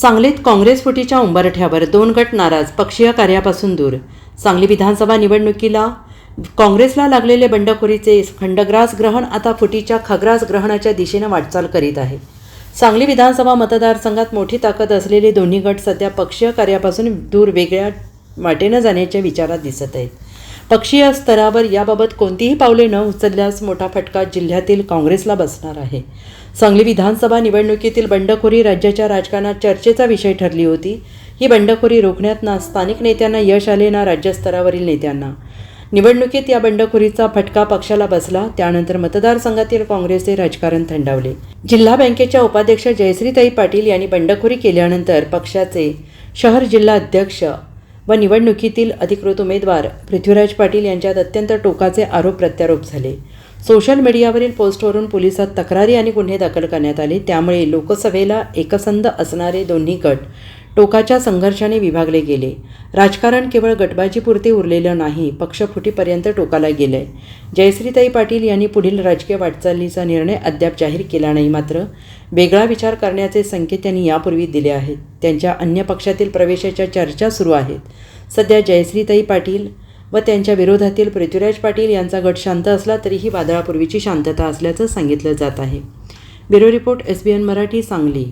सांगलीत काँग्रेस फुटीच्या उंबरठ्यावर दोन गट नाराज पक्षीय कार्यापासून दूर. सांगली विधानसभा निवडणुकीला काँग्रेसला लागलेले बंडखोरीचे खंडग्रास ग्रहण आता फुटीच्या खग्रास ग्रहणाच्या दिशेनं वाटचाल करीत आहे. सांगली विधानसभा मतदारसंघात मोठी ताकद असलेले दोन्ही गट सध्या पक्षीय कार्यापासून दूर वेगळ्या वाटेनं जाण्याच्या विचारात दिसत आहेत. पक्षीय स्तरावर याबाबत कोणतीही पावले न उचलल्यास मोठा फटका जिल्ह्यातील काँग्रेसला बसणार आहे. सांगली विधानसभा निवडणुकीतील बंडखोरी राज्याच्या राजकारणात चर्चेचा विषय ठरली होती. ही बंडखोरी रोखण्यात ना स्थानिक नेत्यांना यश आले ना राज्यस्तरावरील नेत्यांना. निवडणुकीत या बंडखोरीचा फटका पक्षाला बसला त्यानंतर मतदारसंघातील काँग्रेसचे राजकारण थंडावले. जिल्हा बँकेच्या उपाध्यक्ष जयश्रीताई पाटील यांनी बंडखोरी केल्यानंतर पक्षाचे शहर जिल्हा अध्यक्ष व निवडणुकीतील अधिकृत उमेदवार पृथ्वीराज पाटील यांच्यात अत्यंत टोकाचे आरोप प्रत्यारोप झाले. सोशल मीडियावरील पोस्टवरून पोलिसात तक्रारी आणि गुन्हे दाखल करण्यात आले. त्यामुळे लोकसभेला एकसंध असणारे दोन्ही गट टोकाच्या संघर्षाने विभागले गेले. राजकारण केवळ गटबाजीपुरते उरलेलं नाही पक्षफुटीपर्यंत टोकाला गेलंय. जयश्रीताई पाटील यांनी पुढील राजकीय वाटचालीचा निर्णय अद्याप जाहीर केला नाही मात्र वेगळा विचार करण्याचे संकेत त्यांनी यापूर्वी दिले आहेत. त्यांच्या अन्य पक्षातील प्रवेशाच्या चर्चा सुरू आहेत. सध्या जयश्रीताई पाटील व त्यांच्या विरोधातील पृथ्वीराज पाटील यांचा गट शांत असला तरीही वादळापूर्वीची शांतता असल्याचं सांगितलं जात आहे. Bureau report S B N Marathi Sangli.